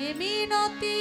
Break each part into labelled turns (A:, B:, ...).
A: এ মিনতি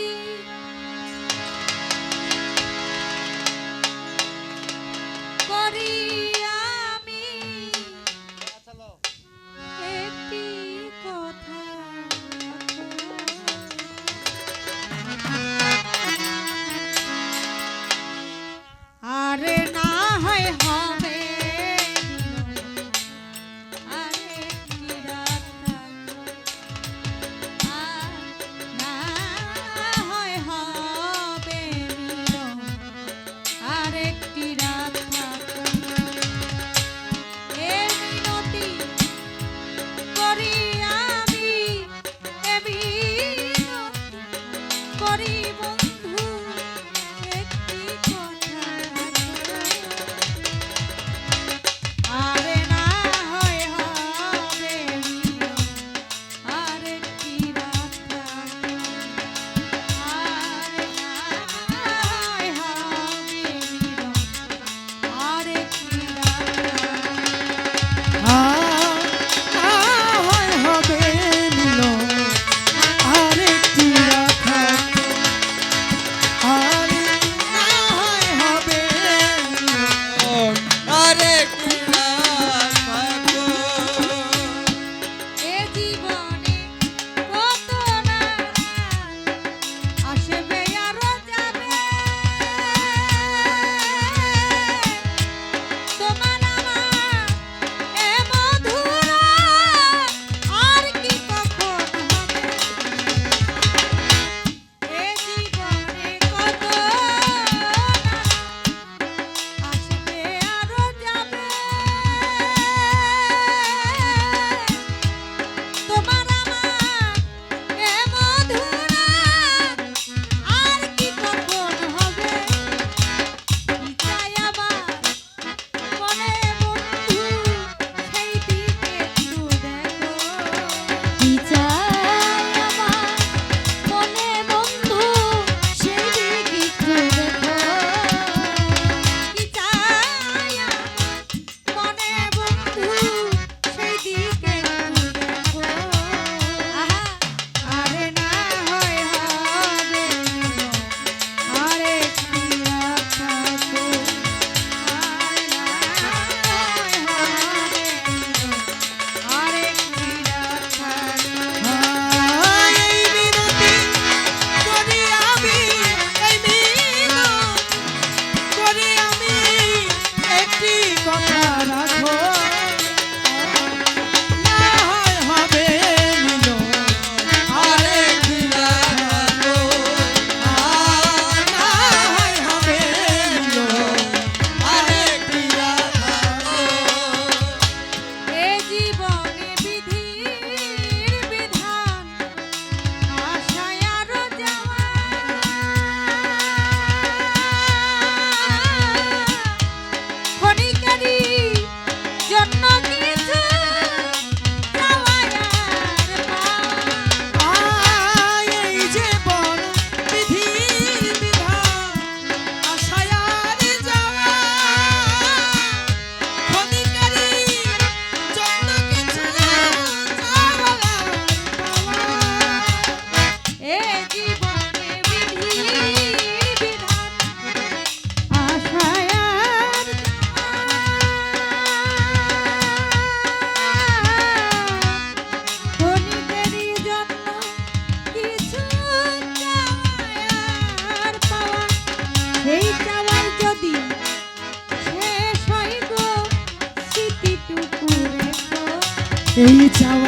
B: এই চাওয়াই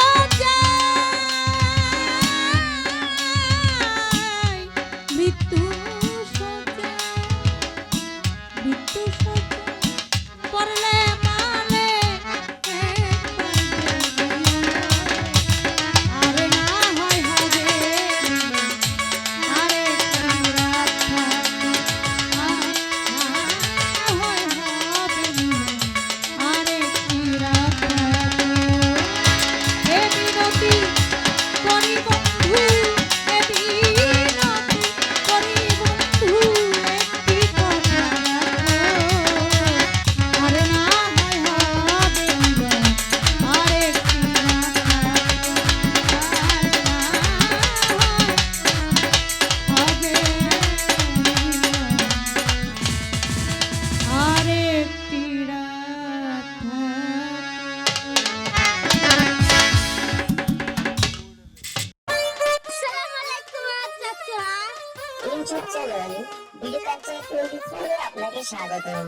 C: স্বাগতম।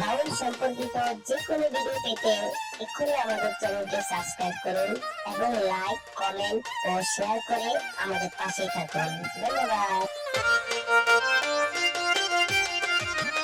C: বাউল সম্পর্কিত যে কোনো ভিডিও পেতে এক্ষুনি আমাদের চ্যানেলকে সাবস্ক্রাইব করুন এবং লাইক কমেন্ট ও শেয়ার করে আমাদের পাশে থাকুন। ধন্যবাদ।